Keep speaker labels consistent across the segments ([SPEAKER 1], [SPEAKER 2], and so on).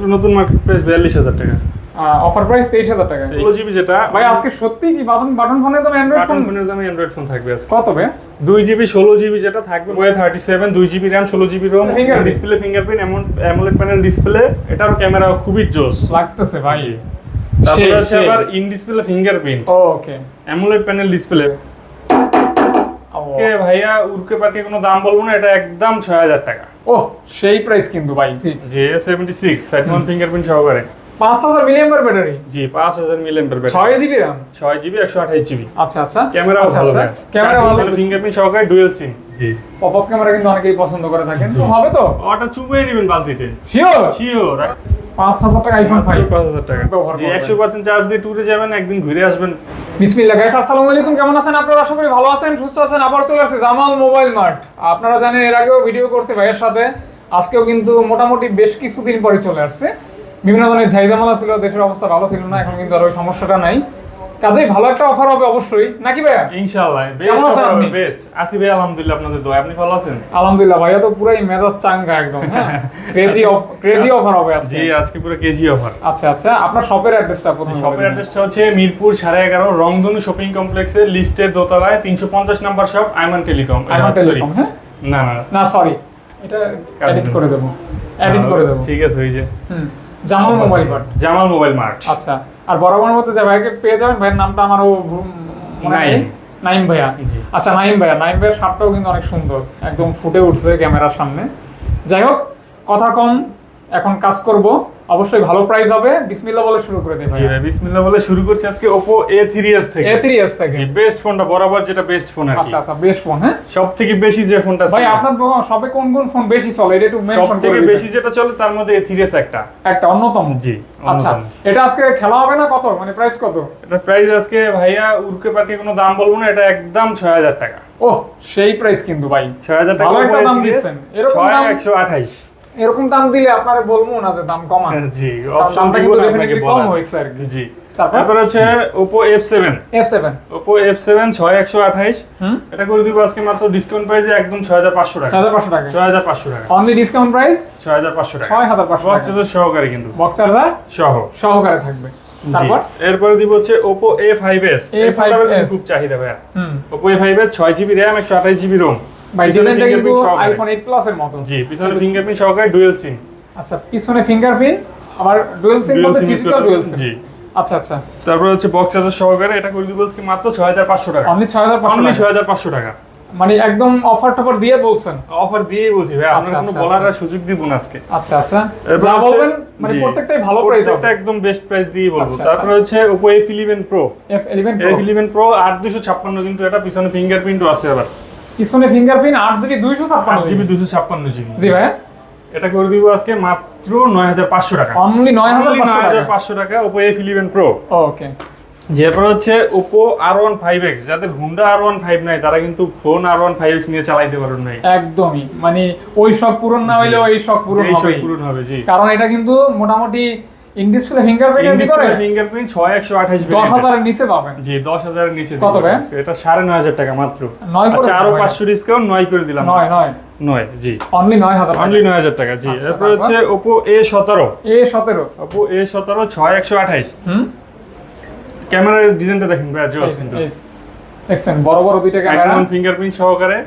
[SPEAKER 1] এটা নতুন market price বিয়াল্লিশ হাজার টাকা।
[SPEAKER 2] অফার প্রাইস তেইশ হাজার টাকা।
[SPEAKER 1] ষোলো জিবি যেটা
[SPEAKER 2] ভাই আজকে সত্যি কি বাটন বাটন ফোনে তো অ্যান্ড্রয়েড ফোন
[SPEAKER 1] ফোনের দামে অ্যান্ড্রয়েড ফোন থাকবে আজকে।
[SPEAKER 2] কত বে
[SPEAKER 1] দুই জিবি ষোলো জিবি যেটা থাকবে ওয়ে থার্টি সেভেন দুই জিবি র্যাম ষোলো জিবি রোম ডিসপ্লে ফিঙ্গারপ্রিন্ট এমন অ্যামোলেড প্যানেল ডিসপ্লে এটার ক্যামেরা খুবই জোস।
[SPEAKER 2] লাগতেছে ভাই।
[SPEAKER 1] তারপরে হচ্ছে আবার in display fingerprint
[SPEAKER 2] okay
[SPEAKER 1] AMOLED panel display কে ভাইয়া উড়কে পার্কে কোনো দাম বলব না এটা একদম ছয় হাজার টাকা।
[SPEAKER 2] ও সেই প্রাইস কিন্তু ভাই
[SPEAKER 1] জি সেভেন্টি সিক্স ফিঙ্গারপ্রিন্ট সহকারে।
[SPEAKER 2] পাঁচ হাজার মিলিয়ামের ব্যাটারি
[SPEAKER 1] জি পাঁচ হাজার মিলিয়ন পার
[SPEAKER 2] ছয় জিবি র্যাম
[SPEAKER 1] ছয় জিবি একশো আঠাশ জিবি
[SPEAKER 2] আচ্ছা আচ্ছা।
[SPEAKER 1] ক্যামেরা
[SPEAKER 2] আছে
[SPEAKER 1] ভালো
[SPEAKER 2] আচ্ছা। ক্যামেরা ভালো।
[SPEAKER 1] ফিঙ্গারপ্রিন্ট সহকারে ডুয়েল সিম জি।
[SPEAKER 2] পপ আপ ক্যামেরা কিন্তু অনেকেই পছন্দ করে থাকেন। তো হবে তো?
[SPEAKER 1] ওটা চুপিয়ে নেবেন বালতিতে।
[SPEAKER 2] শিওর
[SPEAKER 1] শিওর
[SPEAKER 2] পাঁচ হাজার টাকা আইফোন ফাইভ
[SPEAKER 1] পাঁচ হাজার টাকা।
[SPEAKER 2] ব্যবহার
[SPEAKER 1] জি
[SPEAKER 2] করবেন।
[SPEAKER 1] একশো পার্সেন্ট চার্জ দিয়ে ট্যুরে যাবেন একদিন ঘুরে আসবেন।
[SPEAKER 2] বিসমিল্লাহ গাইস আসসালামু আলাইকুম কেমন আছেন আপনারা? আশা করি ভালো আছেন সুস্থ আছেন। আবার চলে আসছে জামাল মোবাইল মার্ট। আপনারা জানেন এর আগেও ভিডিও করছে ভাইয়ের সাথে। আজকেও কিন্তু মোটামুটি বেশ কিছুদিন পরে চলে আসছে। বিভিন্ন ধরনের ঝাইজামালা ছিল দেশের অবস্থা ভালো ছিল না এখন কিন্তু আর ওই সমস্যাটা নাই। কাজেই ভালো একটা অফার হবে অবশ্যই। নাকি ভাইয়া?
[SPEAKER 1] ইনশাআল্লাহ? বেস্ট আসি ভাই আলহামদুলিল্লাহ আপনাদের দোয়া আপনি ভালো আছেন?
[SPEAKER 2] আলহামদুলিল্লাহ ভাইয়া তো পুরাই মেজাজ চাঙ্গা একদম হ্যাঁ? ক্রেজি ক্রেজি অফার হবে আজকে।
[SPEAKER 1] জি আজকে পুরো কেজি অফার
[SPEAKER 2] আচ্ছা আচ্ছা আপনার শপের অ্যাড্রেসটা প্রথমে
[SPEAKER 1] শপের অ্যাড্রেসটা হচ্ছে মিরপুর সাড়ে এগারো রংধনু শপিং কমপ্লেক্সের লিফটের দোতলায় তিনশো পঞ্চাশ number shop Aiman telecom
[SPEAKER 2] Aiman telecom হ্যাঁ?
[SPEAKER 1] না না
[SPEAKER 2] না। সরি এটা এডিট করে দেবো। এডিট করে দেবো।
[SPEAKER 1] ঠিক আছে ওই যে।
[SPEAKER 2] হুম Jamal mobile mart.
[SPEAKER 1] Jamal mobile mart.
[SPEAKER 2] আচ্ছা। আর বরাবর মতো যে ভাইকে পেয়ে যাবেন ভাইয়ের নামটা আমারও ও নেই।
[SPEAKER 1] নাইম।
[SPEAKER 2] নাইম ভাইয়া। আচ্ছা নাইম ভাইয়া। নাইম ভাইয়ের শার্টটাও কিন্তু অনেক সুন্দর। একদম ফুটে উঠছে ক্যামেরার সামনে। যাই হোক কথা কম এখন কাজ করব। অবশ্যই ভালো প্রাইস হবে। বিসমিল্লাহ বলে শুরু করে দিই
[SPEAKER 1] জি ভাই বিসমিল্লাহ বলে শুরু করছি আজকে Oppo A3s থেকে।
[SPEAKER 2] এ থ্রি এস থেকে।
[SPEAKER 1] জি বেস্ট ফোনটা বরাবর যেটা বেস্ট ফোন আর কি।
[SPEAKER 2] আচ্ছা আচ্ছা বেশ ফোন হ্যাঁ?
[SPEAKER 1] সব থেকে বেশি যে ফোনটা
[SPEAKER 2] ভাই আপনার তো সবে কোন কোন ফোন বেশি চলে? এটা একটু মেনশন করে
[SPEAKER 1] থেকে
[SPEAKER 2] দিবেন।
[SPEAKER 1] বেশি যেটা চলে তার মধ্যে A3s একটা।
[SPEAKER 2] একটা অন্যতম?
[SPEAKER 1] জি
[SPEAKER 2] আচ্ছা এটা আজকে খেলা হবে না কত? মানে প্রাইস কত?
[SPEAKER 1] এটা প্রাইস আজকে ভাইয়া উড়কে পার্কে কোনো দাম বলব না এটা একদম ছয় হাজার টাকা।
[SPEAKER 2] ওহ সেই প্রাইস কিন্তু ভাই।
[SPEAKER 1] ছয় হাজার টাকা
[SPEAKER 2] ভালো একটা দাম দিচ্ছেন। এরকম দাম-
[SPEAKER 1] একশো আঠাইশ।
[SPEAKER 2] এরকম দাম দিলে আপনারা বলব না যে দাম কমান।
[SPEAKER 1] জি
[SPEAKER 2] কারণ
[SPEAKER 1] অপশন দিব
[SPEAKER 2] কিন্তু
[SPEAKER 1] আপনাকে
[SPEAKER 2] কম। হয়েছে আর কি।
[SPEAKER 1] জি।
[SPEAKER 2] তারপর?
[SPEAKER 1] হচ্ছে Oppo F7
[SPEAKER 2] F seven
[SPEAKER 1] Oppo F7 ছয় একশো আঠাইশ।
[SPEAKER 2] হুম?
[SPEAKER 1] এটা করে দিব আজকে মাত্র ডিসকাউন্ট প্রাইসে একদম ছয় হাজার পাঁচশো টাকা।
[SPEAKER 2] ছয় হাজার পাঁচশো টাকা।
[SPEAKER 1] ছয় হাজার পাঁচশো টাকা।
[SPEAKER 2] অনলি ডিসকাউন্ট প্রাইস
[SPEAKER 1] ছয় হাজার পাঁচশো টাকা।
[SPEAKER 2] ছয় হাজার পাঁচশো
[SPEAKER 1] বক্স
[SPEAKER 2] টাকা।
[SPEAKER 1] চার্জার সহকারে কিন্তু।
[SPEAKER 2] বক্স চার্জার
[SPEAKER 1] সহ।
[SPEAKER 2] সহকারে থাকবে। তারপর?
[SPEAKER 1] এরপরে দিব হচ্ছে Oppo A5s এই ফোনটারও কিন্তু
[SPEAKER 2] A5s
[SPEAKER 1] খুব চাহিদা ভাইয়া।
[SPEAKER 2] হুম।
[SPEAKER 1] Oppo A5s ছয় জিবি র্যাম একশো আঠাশ জিবি রোম
[SPEAKER 2] ভাই
[SPEAKER 1] পিছনে
[SPEAKER 2] ডিজাইনটা কিন্তু
[SPEAKER 1] fingerprint
[SPEAKER 2] আইফোন এইট প্লাস এর মতো
[SPEAKER 1] জি পিছনে ফিঙ্গারপ্রিন্ট সহকারে ডুয়েল সিম
[SPEAKER 2] আচ্ছা পিছনে ফিঙ্গারপ্রিন্ট আবার ডুয়েল সিম
[SPEAKER 1] Dual
[SPEAKER 2] বলতে
[SPEAKER 1] SIM use
[SPEAKER 2] ফিজিক্যাল
[SPEAKER 1] করতে-
[SPEAKER 2] সিম
[SPEAKER 1] জি।
[SPEAKER 2] আচ্ছা আচ্ছা।
[SPEAKER 1] তারপরে হচ্ছে বক্স চার্জার সহকারে এটা করে দিব আজকে মাত্র ছয় হাজার পাঁচশো টাকা।
[SPEAKER 2] অনলি ছয় হাজার পাঁচশো
[SPEAKER 1] অনলি
[SPEAKER 2] টাকা।
[SPEAKER 1] ছয় হাজার পাঁচশো টাকা।
[SPEAKER 2] মানে একদম অফার টফার দিয়ে বলছেন।
[SPEAKER 1] অফার দিয়েই বলছি ভাই আপনার কোনো বলার। আর সুযোগ দিব না আজকে।
[SPEAKER 2] আচ্ছা আচ্ছা। যা বলবেন মানে। প্রত্যেকটাই ভালো প্রাইস
[SPEAKER 1] প্রত্যেকটা একদম বেস্ট প্রাইস দিয়ে বলব। তারপরে হচ্ছে Oppo A11 Pro
[SPEAKER 2] F eleven
[SPEAKER 1] A11 Pro আট দুশো ছাপ্পান্ন কিন্তু এটা পিছনে ফিঙ্গারপ্রিন্টও আছে আবার।
[SPEAKER 2] পিছনে ফিঙ্গারপ্রিন্ট আট জিবি দুইশো ছাপ্পান্ন
[SPEAKER 1] জিবি দুশো ছাপ্পান্ন জিবি।
[SPEAKER 2] জি ভাই।
[SPEAKER 1] এটা করে দিব আজকে মাত্র নয় হাজার পাঁচশো টাকা।
[SPEAKER 2] অনলি নয় হাজার পাঁচশো টাকা।
[SPEAKER 1] 9500 টাকা Oppo A11 Pro
[SPEAKER 2] ওকে
[SPEAKER 1] এরপর হচ্ছে Oppo R1 5X যাদের Honda R1 5 নাই তারা কিন্তু ফোন R1 5X নিয়ে চালাইতে পারবেন নাই।
[SPEAKER 2] একদমই। মানে ওই শখ পূরণ না হইলেও ওই শখ পূরণ
[SPEAKER 1] সব
[SPEAKER 2] হবে
[SPEAKER 1] পূরণ হবে জি।
[SPEAKER 2] কারণ এটা কিন্তু মোটামুটি ইনডিসপ্লে ফিঙ্গারপ্রিন্টের ভিতরে?
[SPEAKER 1] ফিঙ্গারপ্রিন্ট 6128
[SPEAKER 2] দশ হাজারের নিচে পাবেন।
[SPEAKER 1] জি 10000 এর নিচে
[SPEAKER 2] কত ভাই?
[SPEAKER 1] এটা 9500 টাকা মাত্র। আচ্ছা
[SPEAKER 2] আরও
[SPEAKER 1] 500 ডিসকাউন্ট 9 করে দিলাম।
[SPEAKER 2] নয় নয়।
[SPEAKER 1] নয় জি।
[SPEAKER 2] অনলি নয় হাজার
[SPEAKER 1] অনলি 9000 টাকা জি।
[SPEAKER 2] আচ্ছা, তারপর?
[SPEAKER 1] হচ্ছে Oppo A17
[SPEAKER 2] এ সতেরো।
[SPEAKER 1] Oppo A17 6128
[SPEAKER 2] হুম?
[SPEAKER 1] ক্যামেরার ডিজাইনটা দেখেন ভাই জোস কিন্তু।
[SPEAKER 2] দেখছেন বড় বড় দুইটা ক্যামেরা
[SPEAKER 1] ফিঙ্গারপ্রিন্ট সহকারে।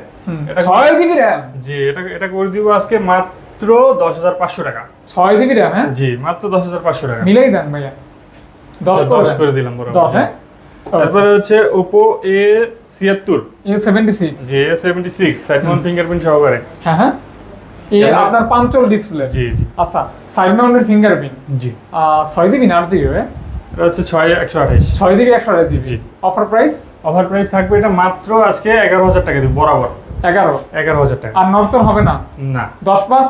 [SPEAKER 1] এটা
[SPEAKER 2] ছয় জিবি র্যাম?
[SPEAKER 1] জি এটা এটা করে দিব আজকে মাত্র দশ হাজার পাঁচশো টাকা।
[SPEAKER 2] ছয় জিবি র্যাম হ্যাঁ?
[SPEAKER 1] জি মাত্র দশ হাজার পাঁচশো টাকা।
[SPEAKER 2] মিলেই দেন ভাইয়া। দশ
[SPEAKER 1] দশ
[SPEAKER 2] করে
[SPEAKER 1] দিলাম বরাবর।
[SPEAKER 2] দশ হ্যাঁ?
[SPEAKER 1] তারপরে হচ্ছে ওপো এ ছিয়াত্তর।
[SPEAKER 2] A seventy six
[SPEAKER 1] G A seventy six side mount fingerprint সহকারে।
[SPEAKER 2] হ্যাঁ হ্যাঁ?
[SPEAKER 1] ক্যামেরা-
[SPEAKER 2] আপনার পাঞ্চল ডিসপ্লে
[SPEAKER 1] জি জি।
[SPEAKER 2] আচ্ছা সাইড মাউন্টের ফিঙ্গারপ্রিন্ট
[SPEAKER 1] জি
[SPEAKER 2] ছয় জিবি না আট জিবি
[SPEAKER 1] এটা হচ্ছে ছয় একশো আঠাইশ
[SPEAKER 2] ছয় জিবি একশো আঠাশ জিবি।
[SPEAKER 1] জি।
[SPEAKER 2] অফার প্রাইস
[SPEAKER 1] অফার প্রাইস থাকবে এটা মাত্র আজকে এগারো হাজার টাকা দিব বরাবর।
[SPEAKER 2] এগারো।
[SPEAKER 1] এগারো হাজার টাকা।
[SPEAKER 2] আর নর্তন হবে না?
[SPEAKER 1] না।
[SPEAKER 2] দশ পাঁচ?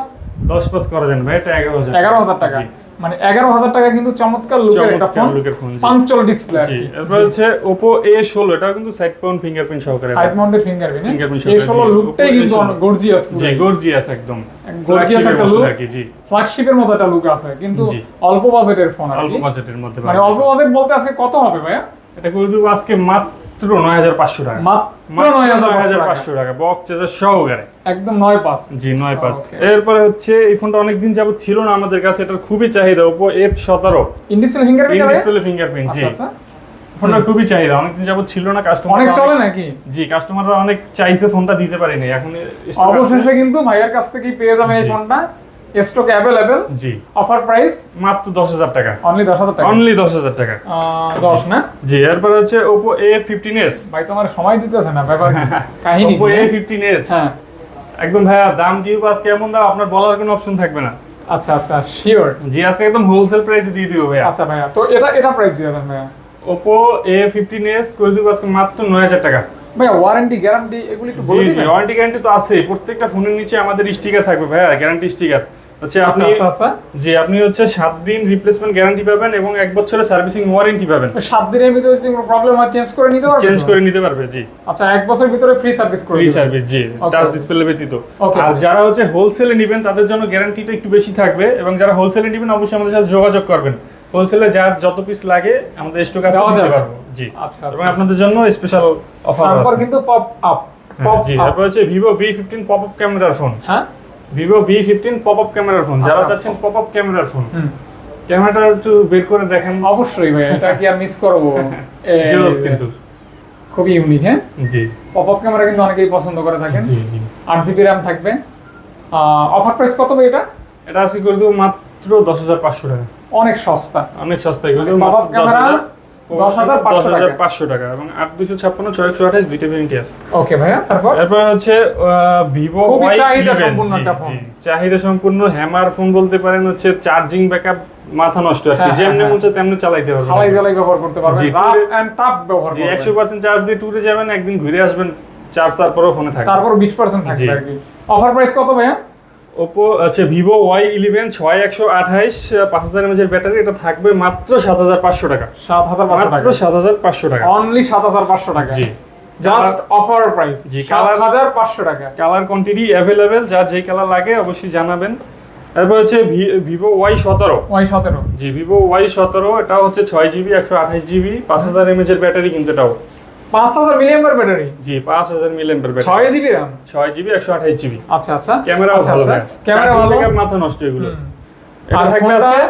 [SPEAKER 1] দশ পাস করা যায় না ভাই এটা এগারো হাজার
[SPEAKER 2] এগারো হাজার টাকা। মানে এগারো হাজার টাকা কিন্তু চমৎকার লুকের একটা ফোন
[SPEAKER 1] লুকের ফোন জি।
[SPEAKER 2] পাঞ্চল ডিসপ্লে
[SPEAKER 1] জি। এরপর হচ্ছে ওপো এ ষোলো কিন্তু সাইড মাউন্ট ফিঙ্গারপ্রিন্ট সহকারে
[SPEAKER 2] সাইড মাউন্টের ফিঙ্গারপ্রিন্ট
[SPEAKER 1] Fingerprint সহকারে,
[SPEAKER 2] ষোলো
[SPEAKER 1] জি।
[SPEAKER 2] লুকটাই কিন্তু
[SPEAKER 1] A16
[SPEAKER 2] গর্জিয়াস
[SPEAKER 1] জি গর্জিয়াস একদম।
[SPEAKER 2] গর্জিয়াস একটা লুক
[SPEAKER 1] মধ্যে আর কি জি।
[SPEAKER 2] ফ্ল্যাগশিপের মতো একটা লুক আছে কিন্তু অল্প বাজেটের ফোন আর
[SPEAKER 1] অল্প বাজেটের মধ্যে
[SPEAKER 2] মানে অল্প বাজেট বলতে আজকে কত হবে ভাইয়া?
[SPEAKER 1] এটা করে দেবো আজকে মাত্র মাত্র নয় হাজার পাঁচশো টাকা।
[SPEAKER 2] মাত্র নয় হাজার পাঁচশো
[SPEAKER 1] টাকা। বক্স চার্জার সহকারে
[SPEAKER 2] একদম নয় পাঁচ।
[SPEAKER 1] জি নয় পাঁচ। এরপরে হচ্ছে এই ফোনটা অনেকদিন যাবত ছিল না আমাদের কাছে এটার খুবই চাহিদা ওপো এফ সতেরো।
[SPEAKER 2] ফিঙ্গারপ্রিন্ট
[SPEAKER 1] ডিসপ্লে ফিঙ্গারপ্রিন্ট জি।
[SPEAKER 2] আচ্ছা আচ্ছা।
[SPEAKER 1] খুবই চাহিদা অনেকদিন যাবত ছিল না কাস্টমার
[SPEAKER 2] অনেক চলে নাকি?
[SPEAKER 1] জি কাস্টমাররা অনেক চাইছে ফোনটা দিতে পারিনি এখন
[SPEAKER 2] অবশেষে কিন্তু ভাইয়ের কাছ থেকেই পেয়ে যাবেন এই ফোনটা। স্টক অ্যাভেলেবেল
[SPEAKER 1] জি।
[SPEAKER 2] অফার প্রাইস
[SPEAKER 1] মাত্র দশ হাজার টাকা।
[SPEAKER 2] অনলি দশ হাজার টাকা?
[SPEAKER 1] অনলি দশ হাজার টাকা।
[SPEAKER 2] দশ না?
[SPEAKER 1] জি এরপরে হচ্ছে ওপো এ ফিফটিন এস
[SPEAKER 2] ভাই তোমার সময় দিতেছে না ব্যাপার কাহিনী
[SPEAKER 1] ওপো
[SPEAKER 2] কি,
[SPEAKER 1] এ
[SPEAKER 2] হ্যাঁ?
[SPEAKER 1] ফিফটিন এস
[SPEAKER 2] হ্যাঁ।
[SPEAKER 1] একদম ভাইয়া দাম দিয়ে আজকে এমন দাম আপনার বলার কোনো অপশন থাকবে না।
[SPEAKER 2] আচ্ছা আচ্ছা শিওর
[SPEAKER 1] জি আজকে একদম হোলসেল প্রাইসে দিয়ে দিব ভাইয়া।
[SPEAKER 2] আচ্ছা ভাইয়া তো এটা এটা প্রাইস দিয়ে দেন ভাইয়া।
[SPEAKER 1] ওপো এ ফিফটিন এস করে দিব আজকে মাত্র নয় হাজার টাকা।
[SPEAKER 2] ভাইয়া ওয়ারেন্টি গ্যারান্টি এগুলি একটু বলে
[SPEAKER 1] জি
[SPEAKER 2] দিবেন?
[SPEAKER 1] ওয়ারেন্টি গ্যারান্টি তো আছে প্রত্যেকটা ফোনের নিচে আমাদের স্টিকার থাকবে ভাইয়া গ্যারান্টি স্টিকার হচ্ছে আপনি জি আপনি হচ্ছে সাত দিন রিপ্লেসমেন্ট গ্যারান্টি পাবেন এবং এক বছরের সার্ভিসিং ওয়ারেন্টি পাবেন।
[SPEAKER 2] সাত দিনের ভিতরে যদি কোনো প্রবলেম হয় চেঞ্জ করে নিতে পারবেন
[SPEAKER 1] চেঞ্জ করে নিতে পারবে জি।
[SPEAKER 2] আচ্ছা এক বছর ভিতরে ফ্রি সার্ভিস করে
[SPEAKER 1] ফ্রি সার্ভিস জি টাচ ডিসপ্লে ব্যতীত। আর যারা হচ্ছে হোলসেলে নেবেন তাদের জন্য গ্যারান্টিটা একটু বেশি থাকবে এবং যারা হোলসেলে নেবেন অবশ্যই আমাদের সাথে যোগাযোগ করবেন। হোলসেলে যার যত পিস লাগে আমাদের স্টক আছে দিতে পারব জি।
[SPEAKER 2] আচ্ছা
[SPEAKER 1] এবং
[SPEAKER 2] আচ্ছা
[SPEAKER 1] আপনাদের জন্য স্পেশাল অফার আছে।
[SPEAKER 2] কিন্তু পপ আপ
[SPEAKER 1] হ্যাঁ,
[SPEAKER 2] পপ
[SPEAKER 1] জি তারপর হচ্ছে Vivo V fifteen pop up ক্যামেরার ফোন
[SPEAKER 2] হ্যাঁ?
[SPEAKER 1] Vivo V fifteen pop up ক্যামেরার ফোন যারা
[SPEAKER 2] আচ্ছা।
[SPEAKER 1] চাচ্ছেন পপ আপ ক্যামেরার ফোন ক্যামেরাটা একটু বের করে দেখেন।
[SPEAKER 2] অবশ্যই ভাই এটা কি আর মিস করব?
[SPEAKER 1] কিন্তু।
[SPEAKER 2] খুবই ইউনিক হ্যাঁ?
[SPEAKER 1] জি।
[SPEAKER 2] পপ আপ ক্যামেরা কিন্তু অনেকেই পছন্দ করে থাকেন।
[SPEAKER 1] জি জি।
[SPEAKER 2] আট জিবি র্যাম থাকবে। অফার প্রাইস কত ভাই এটা?
[SPEAKER 1] এটা আজকে করে দেবো মাত্র দশ হাজার পাঁচশো টাকা।
[SPEAKER 2] অনেক সস্তা।
[SPEAKER 1] অনেক করে দেবো।
[SPEAKER 2] Pop-up camera
[SPEAKER 1] হাজার
[SPEAKER 2] 10,500 টাকা।
[SPEAKER 1] এবং দুইটা ভেরিয়েন্টি আছে।
[SPEAKER 2] ওকে ভাইয়া তারপর?
[SPEAKER 1] এরপর হচ্ছে ভিভো
[SPEAKER 2] খুবই চাহিদা সম্পূর্ণ একটা ফোন।
[SPEAKER 1] চাহিদা সম্পূর্ণ হ্যামার ফোন বলতে পারেন হচ্ছে চার্জিং ব্যাকআপ মাথা নষ্ট আর কি।
[SPEAKER 2] হ্যাঁ, হ্যাঁ,
[SPEAKER 1] যেমনি
[SPEAKER 2] হ্যাঁ।
[SPEAKER 1] মন তেমনি চালাইতে
[SPEAKER 2] হালাই জ্বালাই ব্যবহার করতে পারবেন। রাফ এন্ড টাফ ব্যবহার করবেন।
[SPEAKER 1] একশো পার্সেন্ট চার্জ দিয়ে যাবেন একদিন ঘুরে আসবেন চার্জ তারপরেও ফোনে থাকবে।
[SPEAKER 2] তারপর বিশ পার্সেন্ট থাকবে আর কি। অফার প্রাইস কত ভাইয়া?
[SPEAKER 1] ওপো হচ্ছে ভিভো ওয়াই ইলেভেন ছয় একশো আঠাইশ পাঁচ হাজার এমএচের ব্যাটারি এটা থাকবে মাত্র সাত হাজার পাঁচশো টাকা।
[SPEAKER 2] সাত হাজার পাঁচশো
[SPEAKER 1] মাত্র সাত হাজার পাঁচশো টাকা।
[SPEAKER 2] অনলি সাত হাজার পাঁচশো টাকা।
[SPEAKER 1] জি।
[SPEAKER 2] জাস্ট অফার প্রাইস
[SPEAKER 1] জি, কালার
[SPEAKER 2] হাজার পাঁচশো টাকা।
[SPEAKER 1] কালার কোয়ান্টিটি অ্যাভেলেবেল যা যে কালার লাগে অবশ্যই জানাবেন। তারপর হচ্ছে ভিভো ওয়াই সতেরো।
[SPEAKER 2] ওয়াই সতেরো।
[SPEAKER 1] জি ভিভো ওয়াই সতেরো এটা হচ্ছে ছয় জিবি একশো আঠাশ জিবি পাঁচ হাজার এমএচের ব্যাটারি কিন্তু এটাও।
[SPEAKER 2] পাঁচ হাজার মিলিয়ামের ব্যাটারি
[SPEAKER 1] জি পাঁচ হাজার মিলিয়ামের ব্যাটারি
[SPEAKER 2] ছয় জিবি RAM?
[SPEAKER 1] ছয় জিবি একশো আঠাশ জিবি
[SPEAKER 2] আচ্ছা আচ্ছা।
[SPEAKER 1] ক্যামেরা
[SPEAKER 2] আচ্ছা,
[SPEAKER 1] ভালো
[SPEAKER 2] আচ্ছা।
[SPEAKER 1] ক্যামেরা
[SPEAKER 2] ক্যামেরা ভালো?
[SPEAKER 1] মাথা নষ্ট এগুলো।
[SPEAKER 2] আর
[SPEAKER 1] থাকবে আজকে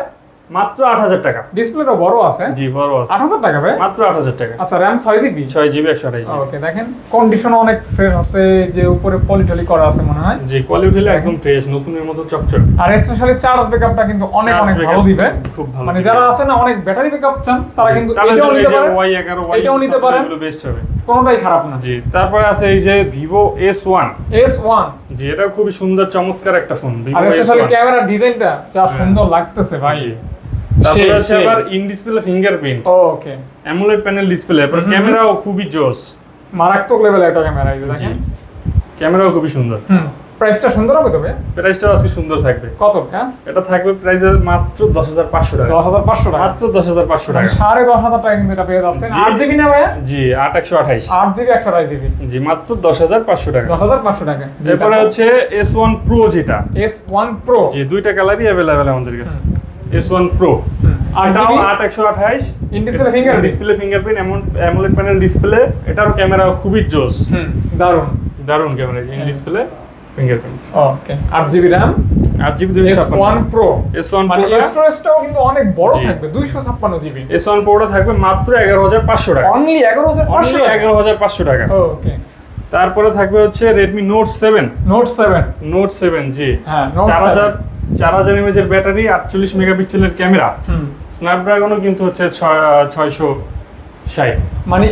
[SPEAKER 1] মাত্র আট হাজার টাকা।
[SPEAKER 2] ডিসপ্লেটা বড় আছে।
[SPEAKER 1] জি বড় আছে।
[SPEAKER 2] আট হাজার টাকা ভাই?
[SPEAKER 1] মাত্র আট হাজার টাকা।
[SPEAKER 2] আচ্ছা র্যাম ছয় জিবি
[SPEAKER 1] ছয় জিবি একশো আঠাশ
[SPEAKER 2] ওকে দেখেন কন্ডিশন অনেক ফ্রেশ আছে যে উপরে পলিটলি করা আছে মনে হয়।
[SPEAKER 1] জি কোয়ালিটি একদম ফ্রেশ নতুনের মতো চকচক।
[SPEAKER 2] আর স্পেশালি চার্জ ব্যাকআপটা কিন্তু অনেক অনেক ভালো দিবে।
[SPEAKER 1] খুব ভালো
[SPEAKER 2] মানে যারা আছে না অনেক ব্যাটারি ব্যাকআপ চান তারা কিন্তু এটাও নিতে
[SPEAKER 1] যে
[SPEAKER 2] পারেন।
[SPEAKER 1] ওয়াই এগারো ওয়াই
[SPEAKER 2] এটাও নিতে পারেন।
[SPEAKER 1] এগুলো বেস্ট হবে।
[SPEAKER 2] কোনোটাই খারাপ না।
[SPEAKER 1] জি তারপরে আছে এই যে Vivo S one
[SPEAKER 2] S one
[SPEAKER 1] জি এটা খুবই সুন্দর চমৎকার একটা ফোন
[SPEAKER 2] আর স্পেশালি
[SPEAKER 1] ওয়ান
[SPEAKER 2] ক্যামেরা ডিজাইনটা যা
[SPEAKER 1] হ্যাঁ।
[SPEAKER 2] সুন্দর লাগতেছে ভাই।
[SPEAKER 1] তারপরে আছে আবার in display fingerprint
[SPEAKER 2] okay
[SPEAKER 1] AMOLED panel display এরপর ক্যামেরাও খুবই জোস।
[SPEAKER 2] মারাত্মক লেভেলের একটা ক্যামেরা এই দেখেন।
[SPEAKER 1] ক্যামেরাও খুবই সুন্দর।
[SPEAKER 2] হুম। প্রাইসটা সুন্দর হবে তবে?
[SPEAKER 1] প্রাইসটাও আজকে সুন্দর থাকবে।
[SPEAKER 2] কত হ্যাঁ?
[SPEAKER 1] এটা থাকবে প্রাইস মাত্র দশ হাজার পাঁচশো টাকা।
[SPEAKER 2] দশ হাজার পাঁচশো টাকা।
[SPEAKER 1] মাত্র দশ হাজার পাঁচশো
[SPEAKER 2] মানে
[SPEAKER 1] টাকা
[SPEAKER 2] সাড়ে দশ হাজার টাকা কিন্তু এটা পেয়ে যাচ্ছেন। আট জিবি না ভাইয়া?
[SPEAKER 1] জি আট একশো আঠাইশ।
[SPEAKER 2] আট জিবি একশো আঠাশ জিবি।
[SPEAKER 1] জি মাত্র দশ হাজার পাঁচশো টাকা।
[SPEAKER 2] দশ হাজার পাঁচশো টাকা।
[SPEAKER 1] এরপরে হচ্ছে এস ওয়ান প্রো যেটা।
[SPEAKER 2] এস ওয়ান প্রো
[SPEAKER 1] জি দুইটা কালারই অ্যাভেলেবেল আমাদের কাছে। এস ওয়ান প্রো
[SPEAKER 2] আট
[SPEAKER 1] এটাও আট একশো আঠাইশ।
[SPEAKER 2] ডিসপ্লে ফিঙ্গার
[SPEAKER 1] ডিসপ্লে ফিঙ্গারপ্রিন্ট এমন অ্যামোলেড প্যানেল ডিসপ্লে এটার ক্যামেরা খুবই জোস।
[SPEAKER 2] দারুণ
[SPEAKER 1] দারুণ। Camera in display fingerprint
[SPEAKER 2] okay আট জিবি র্যাম
[SPEAKER 1] আট জিবি দুইশো
[SPEAKER 2] ওয়ান প্রো
[SPEAKER 1] এস ওয়ান
[SPEAKER 2] স্টোরেজটাও কিন্তু অনেক বড় থাকবে দুইশো ছাপ্পান্ন জিবি।
[SPEAKER 1] এস ওয়ান প্রোটা থাকবে মাত্র এগারো হাজার পাঁচশো টাকা।
[SPEAKER 2] অনলি এগারো হাজার পাঁচশো
[SPEAKER 1] এগারো হাজার পাঁচশো টাকা।
[SPEAKER 2] ওকে
[SPEAKER 1] তারপরে থাকবে হচ্ছে Redmi note seven
[SPEAKER 2] note seven
[SPEAKER 1] note seven জি।
[SPEAKER 2] হ্যাঁ
[SPEAKER 1] চার হাজার চার হাজার এমএচের ব্যাটারি আটচল্লিশ মেগাপিক্সেলের ক্যামেরা স্ন্যাপড্রাগনও কিন্তু হচ্ছে ছয়শো ষাট।
[SPEAKER 2] মানে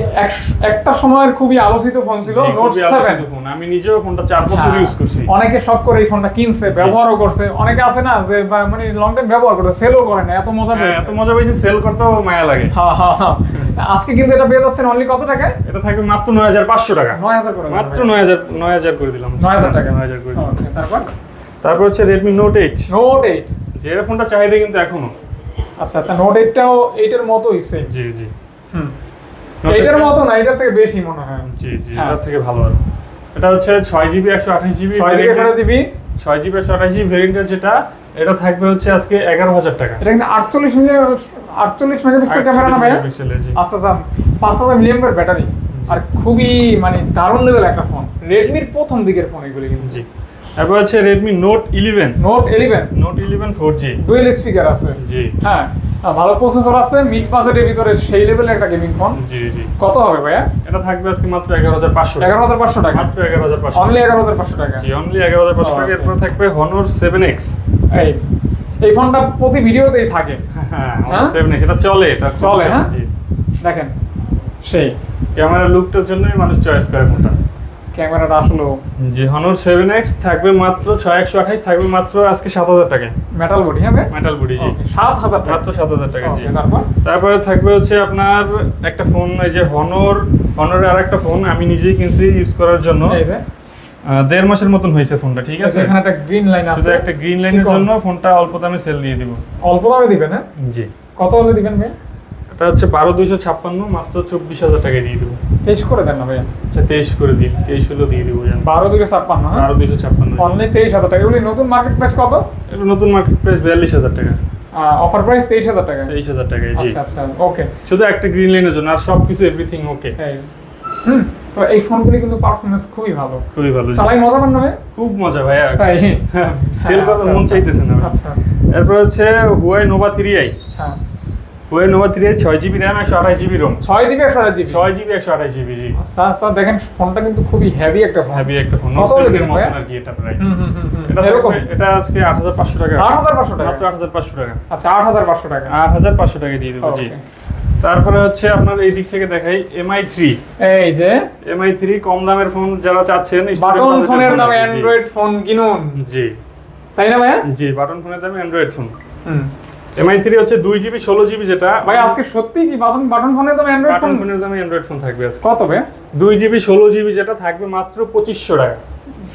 [SPEAKER 2] একটা সময়ের খুবই আলোচিত ফোন ছিল নোট সেভেন
[SPEAKER 1] ফোন। আমি নিজেও ফোনটা চার বছর ইউজ করছি।
[SPEAKER 2] অনেকে শখ করে এই ফোনটা কিনছে ব্যবহারও করছে। অনেকে আছে না যে মানে লং টাইম ব্যবহার করে সেলও করে না এত মজা
[SPEAKER 1] হ্যাঁ,
[SPEAKER 2] পেয়েছে।
[SPEAKER 1] এত মজা পেয়েছি সেল করতেও মায়া লাগে।
[SPEAKER 2] হ্যাঁ হ্যাঁ হ্যাঁ আজকে কিন্তু এটা পেয়ে যাচ্ছেন অনলি কত টাকায়?
[SPEAKER 1] এটা থাকবে মাত্র নয় হাজার পাঁচশো টাকা।
[SPEAKER 2] নয় হাজার করে
[SPEAKER 1] মাত্র নয় হাজার নয় হাজার করে দিলাম।
[SPEAKER 2] নয় হাজার টাকা।
[SPEAKER 1] নয় হাজার করে দিলাম।
[SPEAKER 2] তারপর?
[SPEAKER 1] তারপর হচ্ছে Redmi note eight
[SPEAKER 2] note eight
[SPEAKER 1] যে এর ফোনটা চাহিদা কিন্তু এখনও।
[SPEAKER 2] আচ্ছা আচ্ছা নোট এইটটাও এইটার মতোই সেম
[SPEAKER 1] জি জি।
[SPEAKER 2] হুম।
[SPEAKER 1] Note
[SPEAKER 2] এইটার
[SPEAKER 1] 8
[SPEAKER 2] মতো না এটার থেকে বেশি মনে হয়।
[SPEAKER 1] জি জি
[SPEAKER 2] হ্যাঁ।
[SPEAKER 1] এটার থেকে ভালো আর। এটা হচ্ছে ছয় জিবি একশো আঠাশ জিবি
[SPEAKER 2] ছয় জিবি আঠারো জিবি?
[SPEAKER 1] ছয় জিবি একশো আঠাশ জিবি ভেরিয়েন্টের যেটা এটা থাকবে হচ্ছে আজকে এগারো হাজার টাকা।
[SPEAKER 2] এটা কিন্তু আটচল্লিশ আটচল্লিশ মেগাপিক্সেল ক্যামেরা না ভাই আচ্ছা আচ্ছা পাঁচ হাজার মিলিয়ামের ব্যাটারি আর খুবই মানে দারুণ লেভেল একটা ফোন রেডমির প্রথম দিকের ফোন এগুলি কিন্তু।
[SPEAKER 1] জি। তারপর হচ্ছে Redmi note eleven
[SPEAKER 2] note eleven
[SPEAKER 1] note eleven four G
[SPEAKER 2] dual speaker আছে।
[SPEAKER 1] জি।
[SPEAKER 2] হ্যাঁ। ভালো প্রসেসর আছে মিড বাজেটের ভিতরে সেই লেভেলের একটা গেমিং ফোন
[SPEAKER 1] জি জি।
[SPEAKER 2] কত হবে ভাইয়া?
[SPEAKER 1] এটা থাকবে আজকে মাত্র এগারো হাজার পাঁচশো
[SPEAKER 2] এগারো হাজার পাঁচশো টাকা।
[SPEAKER 1] মাত্র এগারো হাজার পাঁচশো
[SPEAKER 2] অনলি এগারো হাজার পাঁচশো টাকা।
[SPEAKER 1] জি অনলি এগারো হাজার পাঁচশো টাকা। এরপর থাকবে হনর সেভেন এক্স
[SPEAKER 2] এই এই ফোনটা প্রতি ভিডিওতেই থাকে।
[SPEAKER 1] হ্যাঁ
[SPEAKER 2] হ্যাঁ?
[SPEAKER 1] সেভেন এক্স এটা চলে এটা
[SPEAKER 2] চলে, হ্যাঁ?
[SPEAKER 1] জি।
[SPEAKER 2] দেখেন সেই।
[SPEAKER 1] ক্যামেরা লুকটার জন্যই মানুষ চয়েস করে ফোনটা
[SPEAKER 2] ক্যামেরাটা আসলে।
[SPEAKER 1] হনর সেভেন এক্স থাকবে মাত্র ছয় একশো আঠাইশ থাকবে মাত্র আজকে সাত হাজার টাকায়
[SPEAKER 2] মেটাল বডি হ্যাঁ?
[SPEAKER 1] মেটাল বডি জি।
[SPEAKER 2] সাত হাজার টাকা।
[SPEAKER 1] মাত্র সাত হাজার টাকা জি।
[SPEAKER 2] তারপর?
[SPEAKER 1] তারপরে থাকবে হচ্ছে আপনার একটা ফোন এই যে হনর হনরের আর একটা ফোন আমি নিজেই কিনছি ইউজ করার জন্য। দেড় মাসের মতন হয়েছে ফোনটা ঠিক আছে?
[SPEAKER 2] এখানে একটা গ্রিন লাইন আছে।
[SPEAKER 1] শুধু একটা গ্রিন লাইনের জন্য ফোনটা অল্প দামে সেল দিয়ে দিব।
[SPEAKER 2] অল্প দামে দিবেন হ্যাঁ?
[SPEAKER 1] জি।
[SPEAKER 2] কত হলে দিবেন ভাই?
[SPEAKER 1] এটা হচ্ছে বারো দুইশো ছাপ্পান্ন মাত্র চব্বিশ হাজার টাকায় দিয়ে দেবো।
[SPEAKER 2] তেইশ করে দেন না ভাইয়া?
[SPEAKER 1] আচ্ছা তেইশ করে দিন তেইশ হলো দিয়ে দেবো জান।
[SPEAKER 2] বারো দুটো ছাপ্পান্ন হ্যাঁ?
[SPEAKER 1] বারো দুইশো ছাপ্পান্ন।
[SPEAKER 2] অনলি তেইশ হাজার টাকা। এগুলি নতুন মার্কেট প্রাইস কত?
[SPEAKER 1] এটা নতুন মার্কেট প্রাইস বিয়াল্লিশ হাজার টাকা।
[SPEAKER 2] অফার প্রাইস তেইশ হাজার টাকা।
[SPEAKER 1] তেইশ হাজার টাকায় জি।
[SPEAKER 2] আচ্ছা আচ্ছা ওকে
[SPEAKER 1] শুধু একটা গ্রিন লাইনের জন্য আর সব কিছু এভরিথিং ওকে
[SPEAKER 2] হুম তো এই ফোনগুলি কিন্তু পারফরমেন্স খুবই ভালো।
[SPEAKER 1] খুবই ভালো।
[SPEAKER 2] চালাই মজা পান না?
[SPEAKER 1] খুব মজা ভাইয়া।
[SPEAKER 2] তাই?
[SPEAKER 1] সেল করার
[SPEAKER 2] আচ্ছা,
[SPEAKER 1] মন
[SPEAKER 2] আচ্ছা।
[SPEAKER 1] চাইতেছে না।
[SPEAKER 2] আচ্ছা।
[SPEAKER 1] এরপর হচ্ছে হুয়াই নোভা থ্রি আই
[SPEAKER 2] হ্যাঁ।
[SPEAKER 1] হুয়াই নোভা থ্রি ছয় জিবি র্যাম একশো আঠাশ জিবি রোম
[SPEAKER 2] ছয় জিবি একশো আট জিবি
[SPEAKER 1] ছয় জিবি একশো আঠাশ জিবি জি।
[SPEAKER 2] আচ্ছা আচ্ছা দেখেন ফোনটা কিন্তু খুবই হেভি একটা ফোন
[SPEAKER 1] হেভি একটা ফোন
[SPEAKER 2] দিবেন
[SPEAKER 1] মতন আর কি এটা প্রায়। এটা
[SPEAKER 2] এরকম?
[SPEAKER 1] এটা আজকে আট হাজার পাঁচশো টাকা।
[SPEAKER 2] আট হাজার পাঁচশো টাকা?
[SPEAKER 1] আট হাজার পাঁচশো টাকা।
[SPEAKER 2] আচ্ছা আট হাজার পাঁচশো টাকা।
[SPEAKER 1] আট হাজার পাঁচশো টাকা দিয়ে দেবো জি। তারপরে হচ্ছে আপনার এই দিক থেকে দেখাই এমআই থ্রি
[SPEAKER 2] এই যে?
[SPEAKER 1] এমআই থ্রি কম দামের ফোন যারা চাচ্ছেন
[SPEAKER 2] বাটন ফোনের দামে অ্যান্ড্রয়েড ফোন কিনুন।
[SPEAKER 1] জি।
[SPEAKER 2] তাই না ভাইয়া?
[SPEAKER 1] জি বাটন ফোনের দামে অ্যান্ড্রয়েড ফোন
[SPEAKER 2] হুম।
[SPEAKER 1] এমআই থ্রি হচ্ছে দুই জিবি ষোলো জিবি যেটা।
[SPEAKER 2] ভাই আজকে সত্যি কি বাটন বাটন ফোনের দামে অ্যান্ড্রয়েড ফোন
[SPEAKER 1] ফোনের দামে অ্যান্ড্রয়েড ফোন থাকবে আজকে।
[SPEAKER 2] কত ভাই?
[SPEAKER 1] দুই জিবি ষোলো জিবি যেটা থাকবে মাত্র পঁচিশশো টাকা।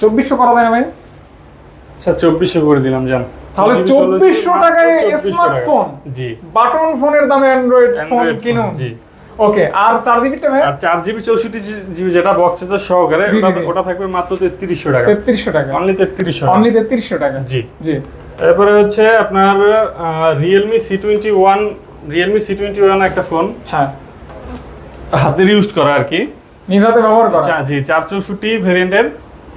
[SPEAKER 2] চব্বিশশো করা যায় ভাই?
[SPEAKER 1] আচ্ছা চব্বিশশো করে দিলাম জান
[SPEAKER 2] তাহলে
[SPEAKER 1] 2GB, 16 GB,
[SPEAKER 2] 2400 টাকায় স্মার্টফোন?
[SPEAKER 1] জি।
[SPEAKER 2] বাটন ফোনের দামে অ্যান্ড্রয়েড ফোন কিনুন।
[SPEAKER 1] জি।
[SPEAKER 2] ওকে আর চার জিবিটা ভাই?
[SPEAKER 1] আর চার জিবি চৌষট্টি জিবি যেটা বক্স চার্জার সহকারে ওটা- থাকবে মাত্র তেত্রিশশো টাকা।
[SPEAKER 2] তেত্রিশশো টাকা।
[SPEAKER 1] অনলি তেত্রিশশো
[SPEAKER 2] অনলি তেত্রিশশো টাকা।
[SPEAKER 1] জি।
[SPEAKER 2] জি।
[SPEAKER 1] তারপরে হচ্ছে আপনার Realme C twenty one Realme C twenty one একটা ফোন
[SPEAKER 2] হ্যাঁ।
[SPEAKER 1] হাতের ইউজ করা আর কি।
[SPEAKER 2] নিজ হাতে ব্যবহার করা।
[SPEAKER 1] জি চার চৌষট্টি ভেরিয়েন্টের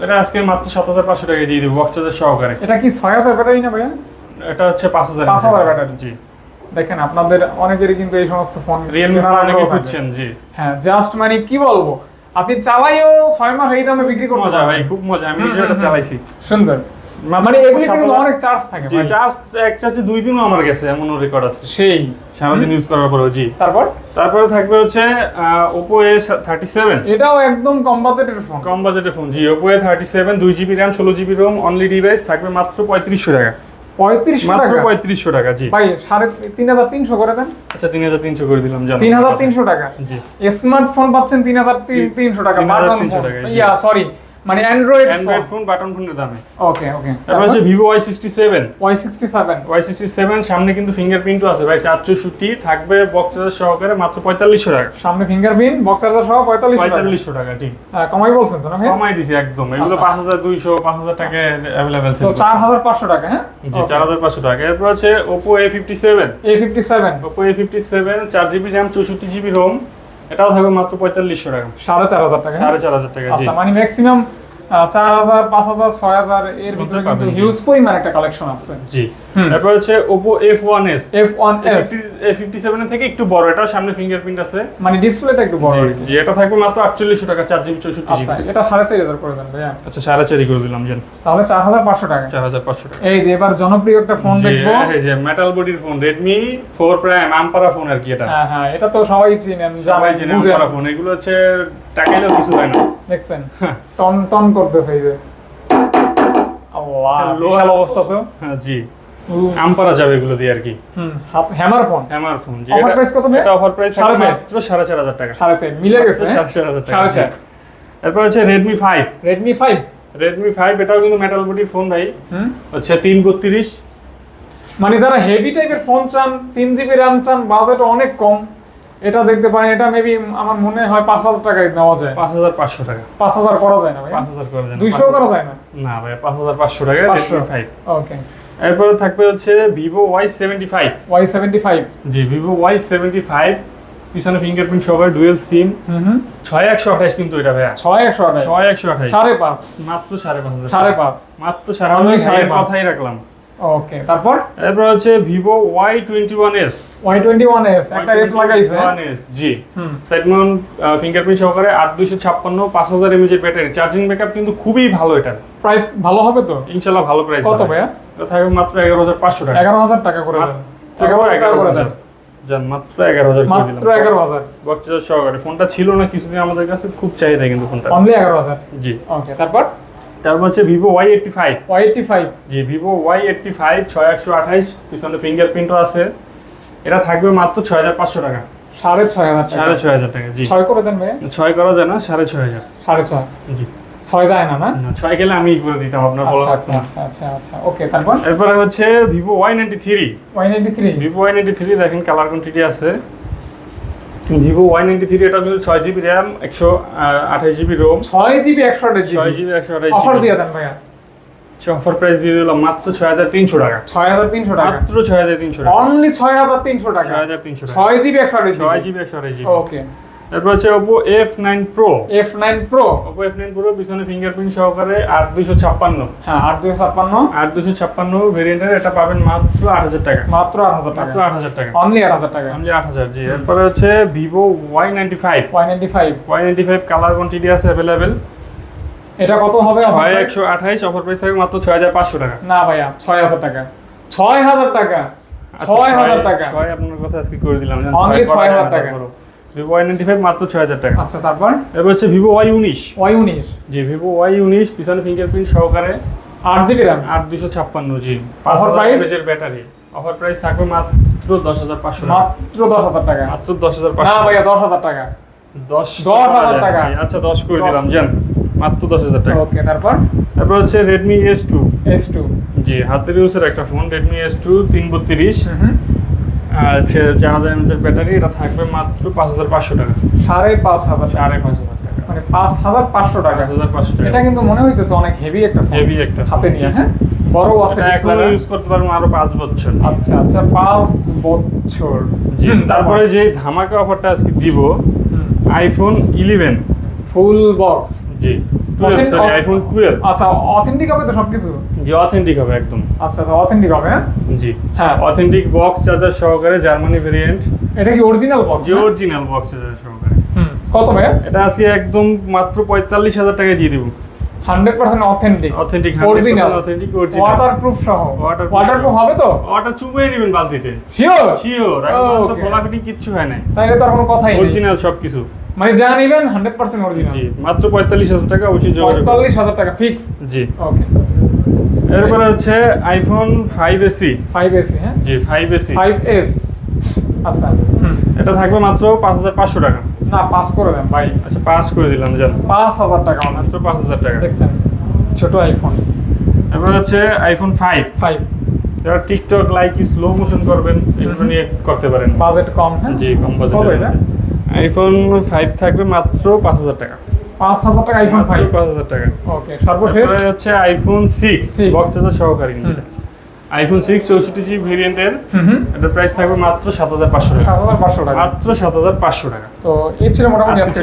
[SPEAKER 1] এটা আজকে মাত্র সাত হাজার পাঁচশো টাকা দিয়ে দিব বক্স চার্জার সহকারে।
[SPEAKER 2] এটা কি ছয় হাজার ব্যাটারি না ভাইয়া?
[SPEAKER 1] এটা হচ্ছে পাঁচ হাজার
[SPEAKER 2] 5000 ব্যাটারি।
[SPEAKER 1] জি।
[SPEAKER 2] দেখেন আপনাদের অনেকেরই কিন্তু এই সমস্ত ফোন
[SPEAKER 1] রিয়েলমি অনেকে খুঁজছেন জি।
[SPEAKER 2] হ্যাঁ জাস্ট মানে কি বলব? আপনি চালাইও ছয় মাস এই দামে বিক্রি করতে
[SPEAKER 1] মজা ভাই খুব মজা। আমি নিজে এটা চালাইছি।
[SPEAKER 2] সুন্দর। মানে এগুলি অনেক চার্জ থাকে
[SPEAKER 1] জি।
[SPEAKER 2] ভাই।
[SPEAKER 1] চার্জ এক চার্জে দুই দিনও আমার গেছে এমনও রেকর্ড আছে।
[SPEAKER 2] সেই।
[SPEAKER 1] সারাদিন ইউজ করার পরেও জি।
[SPEAKER 2] তারপর?
[SPEAKER 1] তারপরে থাকবে হচ্ছে ওপো এ থার্টি সেভেন
[SPEAKER 2] এটাও একদম কম বাজেটের ফোন
[SPEAKER 1] কম বাজেটের ফোন জি ওপো এ থার্টি সেভেন দুই জিবি র্যাম ষোলো জিবি রোম অনলি ডিভাইস থাকবে মাত্র পঁয়ত্রিশশো টাকা।
[SPEAKER 2] পঁয়ত্রিশশো
[SPEAKER 1] মাত্র
[SPEAKER 2] টাকা?
[SPEAKER 1] পঁয়ত্রিশশো টাকা জি।
[SPEAKER 2] ভাই সাড়ে তিন হাজার তিনশো করে দেন।
[SPEAKER 1] আচ্ছা তিন হাজার তিনশো করে দিলাম জানো।
[SPEAKER 2] তিন হাজার তিনশো টাকা।
[SPEAKER 1] জি।
[SPEAKER 2] স্মার্টফোন পাচ্ছেন তিন হাজার তিনশো টাকা
[SPEAKER 1] 3300
[SPEAKER 2] বাটন
[SPEAKER 1] টাকা,
[SPEAKER 2] ফোন।
[SPEAKER 1] জি।
[SPEAKER 2] সরি মানে অ্যান্ড্রয়েড
[SPEAKER 1] অ্যান্ড্রয়েড ফোন বাটন ফোনের দামে।
[SPEAKER 2] ওকে ওকে
[SPEAKER 1] তারপর হচ্ছে Vivo Y sixty seven
[SPEAKER 2] Y sixty seven
[SPEAKER 1] Y sixty seven সামনে কিন্তু ফিঙ্গারপ্রিন্টও আছে ভাই চার চৌষট্টি থাকবে বক্স চার্জার সহকারে মাত্র পঁয়তাল্লিশশো টাকা।
[SPEAKER 2] সামনে ফিঙ্গারপ্রিন্ট বক্স চার্জার সহ পঁয়তাল্লিশ
[SPEAKER 1] পঁয়তাল্লিশশো টাকা জি।
[SPEAKER 2] কমাই বলছেন তো না
[SPEAKER 1] কমাই দিছি একদম। এগুলো
[SPEAKER 2] আচ্ছা।
[SPEAKER 1] পাঁচ হাজার দুইশো পাঁচ হাজার টাকায় অ্যাভেলেবেল
[SPEAKER 2] তো চার হাজার পাঁচশো টাকা হ্যাঁ?
[SPEAKER 1] জি চার হাজার পাঁচশো টাকা। এরপর হচ্ছে Oppo A fifty seven
[SPEAKER 2] A fifty seven
[SPEAKER 1] Oppo A fifty seven চার জিবি র্যাম চৌষট্টি জিবি রোম এটাও থাকবে মাত্র পঁয়তাল্লিশশো টাকা
[SPEAKER 2] সাড়ে চার হাজার টাকা হ্যাঁ?
[SPEAKER 1] সাড়ে চার হাজার টাকা
[SPEAKER 2] আচ্ছা মানে ম্যাক্সিমাম চার হাজার পাঁচ হাজার ছয় হাজার এর ভিতরে কিন্তু হিউজ পরিমাণ একটা কালেকশন আছে।
[SPEAKER 1] জি। তারপর হচ্ছে Oppo F one S
[SPEAKER 2] F one S
[SPEAKER 1] fifty সেভেনের থেকে একটু বড় এটা সামনে ফিঙ্গারপ্রিন্ট আছে।
[SPEAKER 2] মানে ডিসপ্লেটা একটু বড়
[SPEAKER 1] জি, এটা থাকবে মাত্র আটচল্লিশশো টাকা চার জিবি চৌষট্টি
[SPEAKER 2] আচ্ছা
[SPEAKER 1] জিবি।
[SPEAKER 2] এটা সাড়ে চার হাজার করে দেন ভাইয়া।
[SPEAKER 1] আচ্ছা সাড়ে চারি করে দিলাম জান।
[SPEAKER 2] তাহলে চার হাজার পাঁচশো টাকা।
[SPEAKER 1] চার হাজার পাঁচশো টাকা।
[SPEAKER 2] এই যে এবার জনপ্রিয় একটা ফোন দেখব।
[SPEAKER 1] এই যে মেটাল বডির ফোন রেডমি ফোর প্রাইম আমপারা ফোন আর কি এটা।
[SPEAKER 2] হ্যাঁ হ্যাঁ এটা তো সবাই চিনেন
[SPEAKER 1] সবাই
[SPEAKER 2] জানেন
[SPEAKER 1] চেনে
[SPEAKER 2] বুঝেন।
[SPEAKER 1] আমপারা ফোন এগুলো হচ্ছে টাকাইলেও কিছু হয় না।
[SPEAKER 2] দেখছেন?
[SPEAKER 1] হ্যাঁ।
[SPEAKER 2] টন টন করতেছে এই যে। আল্লাহ
[SPEAKER 1] Hello,
[SPEAKER 2] বিশাল অবস্থা তো।
[SPEAKER 1] হ্যাঁ, জি। আমপারা যাবে এগুলো দিয়ে আর কি।
[SPEAKER 2] হ্যামার ফোন
[SPEAKER 1] হ্যামার ফোন জি এটা-
[SPEAKER 2] price কত?
[SPEAKER 1] এটা অফার প্রাইস? মাত্র সাড়ে চার হাজার টাকা।
[SPEAKER 2] সাড়ে চার মিলে গেছে হ্যাঁ?
[SPEAKER 1] সাড়ে চার হাজার টাকা জি। এরপর হচ্ছে Redmi five
[SPEAKER 2] Redmi five
[SPEAKER 1] Redmi five এটাও কিন্তু মেটাল বডির ফোন ভাই। তিন বত্রিশ।
[SPEAKER 2] মানে যারা হেভি টাইপের ফোন চান তিন জিবি র্যাম চান বাজেট অনেক কম। এটা দেখতে পারেন এটা মেবি আমার মনে হয় পাঁচ হাজার টাকায় নেওয়া যায়।
[SPEAKER 1] পাঁচ হাজার পাঁচশো টাকা।
[SPEAKER 2] পাঁচ হাজার করা যায় না ভাই
[SPEAKER 1] পাঁচ হাজার করে দেন
[SPEAKER 2] দুইশো করা যায় না?
[SPEAKER 1] না ভাই পাঁচ হাজার পাঁচশো টাকা ফাইভ
[SPEAKER 2] ওকে
[SPEAKER 1] এরপরে থাকবে হচ্ছে Vivo Y seventy five
[SPEAKER 2] Y seventy five
[SPEAKER 1] জি ভিভো ওয়াই সেভেন্টি ফাইভ পিছনে ফিঙ্গারপ্রিন্ট সহকারে ডুয়েল সিম ছয় একশো আঠাইশ কিন্তু এটা ভাইয়া।
[SPEAKER 2] ছয় একশো আঠাশ।
[SPEAKER 1] ছয় একশো আঠাইশ
[SPEAKER 2] সাড়ে পাঁচ।
[SPEAKER 1] মাত্র সাড়ে পাঁচ হাজার
[SPEAKER 2] সাড়ে পাঁচ।
[SPEAKER 1] মাত্র সাড়ে পাঁচ। কথাই রাখলাম।
[SPEAKER 2] ওকে তারপর?
[SPEAKER 1] এরপর হচ্ছে Vivo Y twenty one S.
[SPEAKER 2] Y twenty one S একটা এস লাগাইছে।
[SPEAKER 1] জি।
[SPEAKER 2] হুম।
[SPEAKER 1] সাইডমাউন্ট ফিঙ্গারপ্রিন্ট সহকারে আট দুইশো ছাপ্পান্ন পাঁচ হাজার এমএজ এর ব্যাটারি চার্জিং ব্যাকআপ কিন্তু খুবই ভালো এটা।
[SPEAKER 2] প্রাইস ভালো হবে তো?
[SPEAKER 1] ইনশাল্লাহ ভালো প্রাইস
[SPEAKER 2] কত ভাইয়া?
[SPEAKER 1] থাকবে মাত্র এগারো হাজার পাঁচশো টাকা।
[SPEAKER 2] এগারো হাজার টাকা করে দেন। এগারো হাজার
[SPEAKER 1] যান মাত্র এগারো হাজার
[SPEAKER 2] মাত্র এগারো হাজার।
[SPEAKER 1] সহকারে। ফোনটা ছিল না কিছুদিন আমাদের কাছে খুব চাহিদা কিন্তু ফোনটা
[SPEAKER 2] অনলি এগারো হাজার।
[SPEAKER 1] জি।
[SPEAKER 2] ওকে তারপর?
[SPEAKER 1] তারপর হচ্ছে Vivo Y eighty five
[SPEAKER 2] Y eighty five
[SPEAKER 1] জি ভিভো ওয়াই এইটটি ফাইভ ছয় একশো আঠাইশ পিছনে ফিঙ্গারপ্রিন্টও আছে। এটা থাকবে মাত্র ছয় হাজার পাঁচশো টাকা।
[SPEAKER 2] সাড়ে ছয় হাজার
[SPEAKER 1] সাড়ে ছয় হাজার টাকা জি।
[SPEAKER 2] ছয় করে দেন ভাইয়া।
[SPEAKER 1] ছয় করা যায় না সাড়ে ছয় হাজার।
[SPEAKER 2] সাড়ে ছয়।
[SPEAKER 1] জি।
[SPEAKER 2] ছয় যায় না না?
[SPEAKER 1] না, ছয় গেলে আমি করে দিতাম আপনার বলা।
[SPEAKER 2] আচ্ছা আচ্ছা আচ্ছা আচ্ছা আচ্ছা। ওকে তারপর?
[SPEAKER 1] এরপরে হচ্ছে Vivo Y ninety three
[SPEAKER 2] Y ninety three
[SPEAKER 1] Vivo Y ninety three দেখেন কালার কোয়ান্টিটি আছে। ভিভো ওয়াই নাইনটি থ্রি এটা কিন্তু ছয় জিবি র্যাম একশো আঠাশ জিবি রোম
[SPEAKER 2] ছয় জিবি একশো আঠাশ
[SPEAKER 1] ছয়
[SPEAKER 2] জিবি
[SPEAKER 1] একশো আঠাশ
[SPEAKER 2] অফার দিয়ে দেন ভাইয়া।
[SPEAKER 1] অফার প্রাইস দিয়ে দিলাম মাত্র ছয় হাজার তিনশো টাকা।
[SPEAKER 2] ছয় হাজার তিনশো টাকা।
[SPEAKER 1] মাত্র ছয় হাজার তিনশো টাকা।
[SPEAKER 2] অনলি ছয় হাজার তিনশো টাকা।
[SPEAKER 1] ছয় হাজার তিনশো
[SPEAKER 2] ছয় জিবি একশো আঠাশ
[SPEAKER 1] ছয়
[SPEAKER 2] জিবি
[SPEAKER 1] একশো আঠাশ
[SPEAKER 2] ওকে
[SPEAKER 1] তারপর হচ্ছে pro
[SPEAKER 2] F nine pro
[SPEAKER 1] Oppo F nine pro পিছনে ফিঙ্গারপ্রিন্ট সহকারে আট দুশো ছাপ্পান্ন।
[SPEAKER 2] হ্যাঁ আট দুশো ছাপ্পান্ন।
[SPEAKER 1] আট দুশো ছাপ্পান্ন ভেরিয়েন্টের এটা পাবেন মাত্র আট হাজার টাকা।
[SPEAKER 2] মাত্র আট হাজার টাকা।
[SPEAKER 1] মাত্র আট হাজার টাকা।
[SPEAKER 2] অনলি আট হাজার টাকা।
[SPEAKER 1] আমি আট হাজার জি। এরপরে হচ্ছে five
[SPEAKER 2] Y ninety five
[SPEAKER 1] colour quantity আছে অ্যাভেলেবেল
[SPEAKER 2] এটা কত হবে? offer
[SPEAKER 1] ছয়
[SPEAKER 2] price?
[SPEAKER 1] একশো আঠাইশ অফার প্রাইস থাকবে মাত্র ছয় হাজার পাঁচশো টাকা।
[SPEAKER 2] না ভাইয়া ছয় হাজার টাকা। ছয় হাজার টাকা।
[SPEAKER 1] আচ্ছা,
[SPEAKER 2] ছয় হাজার টাকা।
[SPEAKER 1] ছয় আপনার কথা আজকে করে দিলাম
[SPEAKER 2] Only 6,000 টাকা।
[SPEAKER 1] ভিভো ওয়াই নাইনটি ফাইভ মাত্র ছয় হাজার টাকা।
[SPEAKER 2] আচ্ছা তারপর?
[SPEAKER 1] এরপর হচ্ছে ভিভো ওয়াই উনিশ।
[SPEAKER 2] ওয়াই উনিশ।
[SPEAKER 1] জি ভিভো ওয়াই উনিশ পিছনে ফিঙ্গারপ্রিন্ট সহকারে।
[SPEAKER 2] আট জিবি র্যাম
[SPEAKER 1] আট দুশো ছাপ্পান্ন জি। পাঁচ হাজার ব্যাটারি অফার প্রাইস থাকবে মাত্র দশ হাজার পাঁচশো
[SPEAKER 2] মাত্র দশ হাজার টাকা?
[SPEAKER 1] মাত্র দশ হাজার
[SPEAKER 2] না ভাইয়া দশ হাজার টাকা।
[SPEAKER 1] দশ
[SPEAKER 2] দশ হাজার
[SPEAKER 1] টাকা?
[SPEAKER 2] টাকা।
[SPEAKER 1] আচ্ছা দশ করে দিলাম জান। মাত্র দশ হাজার টাকা।
[SPEAKER 2] ওকে তারপর?
[SPEAKER 1] তারপর হচ্ছে Redmi S two
[SPEAKER 2] S two
[SPEAKER 1] জি হাতের ইউজের একটা ফোন রেডমি এস টু তিন বত্রিশ।
[SPEAKER 2] হুম
[SPEAKER 1] চার হাজার ব্যাটারি এটা থাকবে মাত্র পাঁচ হাজার পাঁচশো টাকা।
[SPEAKER 2] সাড়ে পাঁচ হাজার।
[SPEAKER 1] সাড়ে পাঁচ হাজার টাকা।
[SPEAKER 2] মানে পাঁচ হাজার পাঁচশো টাকা।
[SPEAKER 1] হাজার পাঁচশো টাকা।
[SPEAKER 2] এটা কিন্তু মনে হইতেছে অনেক হেভি একটা
[SPEAKER 1] হেভি একটা
[SPEAKER 2] হাতে নিয়ে হ্যাঁ? বড় আছে
[SPEAKER 1] একবার ইউজ করতে পারব আরও পাঁচ বছর।
[SPEAKER 2] আচ্ছা আচ্ছা পাঁচ বছর।
[SPEAKER 1] জি তারপরে যে ধামাকা অফারটা আজকে দিব আইফোন ইলেভেন
[SPEAKER 2] ফুল বক্স
[SPEAKER 1] জি। টুয়েলভ সরি আইফোন টুয়েলভ
[SPEAKER 2] আচ্ছা অথেন্টিক হবে তো সবকিছু?
[SPEAKER 1] জি অথেন্টিক হবে একদম।
[SPEAKER 2] আচ্ছা আচ্ছা অথেন্টিক হবে হ্যাঁ?
[SPEAKER 1] জি।
[SPEAKER 2] হ্যাঁ।
[SPEAKER 1] অথেন্টিক বক্স চার্জার সহকারে জার্মানি ভেরিয়েন্ট
[SPEAKER 2] এটা কি অরিজিনাল বক্স
[SPEAKER 1] যে অরিজিনাল বক্স চার্জার সহকারে।
[SPEAKER 2] হুম কত ভাইয়া
[SPEAKER 1] এটা আজকে একদম মাত্র পঁয়তাল্লিশ হাজার টাকায় দিয়ে দিব।
[SPEAKER 2] Hundred percent authentic
[SPEAKER 1] authentic
[SPEAKER 2] original
[SPEAKER 1] authentic original
[SPEAKER 2] waterproof সহ। ওয়াটারপ্রুফ হবে তো?
[SPEAKER 1] ওটা চুবিয়ে নেবেন বালতিতে।
[SPEAKER 2] শিওর
[SPEAKER 1] শিওর এখন তো ফিটিং কিচ্ছু হয় নাই।
[SPEAKER 2] তাইলে তো আর কোনো কথাই নেই।
[SPEAKER 1] অরিজিনাল সবকিছু।
[SPEAKER 2] মানে যা নেবেন হান্ড্রেড পার্সেন্ট অরিজিনাল
[SPEAKER 1] জি মাত্র পঁয়তাল্লিশ হাজার টাকা অবশ্যই করুন।
[SPEAKER 2] পঁয়তাল্লিশ হাজার টাকা ফিক্স
[SPEAKER 1] জি।
[SPEAKER 2] ওকে
[SPEAKER 1] এরপরে হচ্ছে iPhone five SE
[SPEAKER 2] five SE হ্যাঁ?
[SPEAKER 1] জি ফাইভ এসি
[SPEAKER 2] ফাইভ এস আচ্ছা।
[SPEAKER 1] এটা থাকবে মাত্র পাঁচ হাজার পাঁচশো টাকা।
[SPEAKER 2] না পাস করে দেন ভাই।
[SPEAKER 1] আচ্ছা পাস করে দিলাম জান।
[SPEAKER 2] পাঁচ হাজার টাকা মাত্র
[SPEAKER 1] পাঁচ হাজার টাকা।
[SPEAKER 2] দেখছেন ছোট আইফোন
[SPEAKER 1] এরপর হচ্ছে আইফোন ফাইভ
[SPEAKER 2] ফাইভ
[SPEAKER 1] যারা টিকটক লাইক স্লো মোশন করবেন এগুলো নিয়ে করতে পারেন।
[SPEAKER 2] বাজেট কম হ্যাঁ?
[SPEAKER 1] জি কম বাজেট আইফোন ফাইভ থাকবে মাত্র পাঁচ হাজার টাকা।
[SPEAKER 2] পাঁচ হাজার টাকা আইফোন ফাইভ
[SPEAKER 1] পাঁচ হাজার টাকা।
[SPEAKER 2] ওকে সর্বশেষ?
[SPEAKER 1] এটা হচ্ছে iPhone six
[SPEAKER 2] Six।
[SPEAKER 1] Box charger সহকারী নিতে আইফোন সিক্স চৌষট্টি জি ভেরিয়েন্টের এটার প্রাইস থাকবে মাত্র সাত হাজার পাঁচশো টাকা।
[SPEAKER 2] সাত হাজার পাঁচশো টাকা।
[SPEAKER 1] মাত্র সাত হাজার পাঁচশো টাকা।
[SPEAKER 2] তো এই ছিল মোটামুটি আজকে